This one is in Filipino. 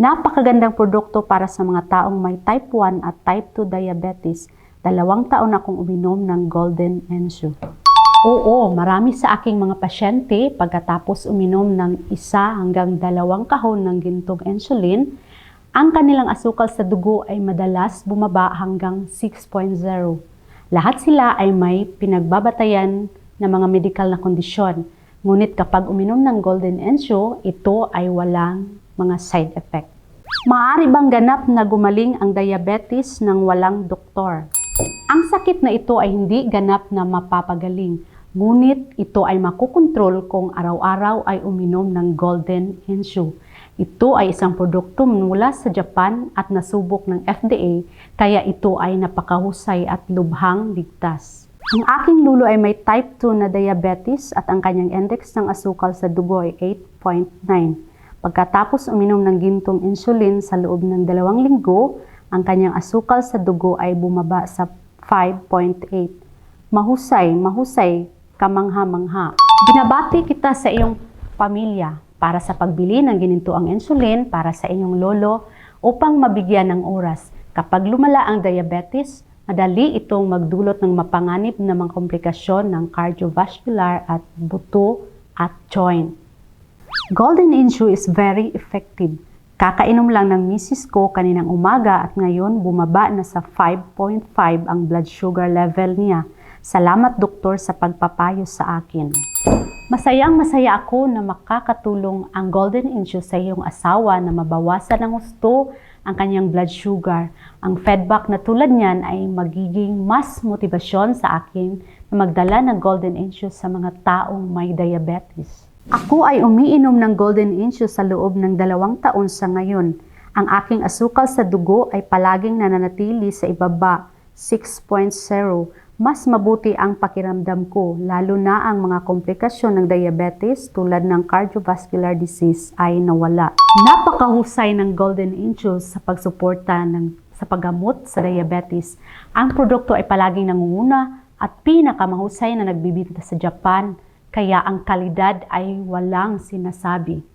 Napakagandang produkto para sa mga taong may type 1 at type 2 diabetes. Dalawang taon akong uminom ng Golden Ensure. Oo, marami sa aking mga pasyente pagkatapos uminom ng isa hanggang dalawang kahon ng gintong insulin, ang kanilang asukal sa dugo ay madalas bumaba hanggang 6.0. Lahat sila ay may pinagbabatayan na mga medical na kondisyon. Ngunit kapag uminom ng Golden Ensure, ito ay walang mga side effect. Maaari bang ganap na gumaling ang diabetes ng walang doktor? Ang sakit na ito ay hindi ganap na mapapagaling, ngunit ito ay makukontrol kung araw-araw ay uminom ng Golden Ensure. Ito ay isang produkto mula sa Japan at nasubok ng FDA, kaya ito ay napakahusay at lubhang ligtas. Ang aking lulo ay may type 2 na diabetes at ang kanyang index ng asukal sa dugo ay 8.9. Pagkatapos uminom ng gintong insulin sa loob ng dalawang linggo, ang kanyang asukal sa dugo ay bumaba sa 5.8. Mahusay, mahusay, kamangha-mangha. Binabati kita sa iyong pamilya para sa pagbili ng ginintuang insulin para sa inyong lolo upang mabigyan ng oras. Kapag lumala ang diabetes, madali itong magdulot ng mapanganib na mga komplikasyon ng cardiovascular at buto at joint. Golden Ensure is very effective. Kakainom lang ng misis ko kaninang umaga at ngayon bumaba na sa 5.5 ang blood sugar level niya. Salamat doktor sa pagpapayo sa akin. Masayang masaya ako na makakatulong ang Golden Ensure sa iyong asawa na mabawasan ng gusto ang kanyang blood sugar. Ang feedback na tulad niyan ay magiging mas motibasyon sa akin na magdala ng Golden Ensure sa mga taong may diabetes. Ako ay umiinom ng Golden Ensure sa loob ng dalawang taon sa ngayon. Ang aking asukal sa dugo ay palaging nananatili sa ibaba, 6.0. Mas mabuti ang pakiramdam ko, lalo na ang mga komplikasyon ng diabetes tulad ng cardiovascular disease ay nawala. Napakahusay ng Golden Ensure sa pagsuporta ng, sa paggamot sa diabetes. Ang produkto ay palaging nangunguna at pinakamahusay na nagbibinta sa Japan kaya ang kalidad ay walang sinasabi.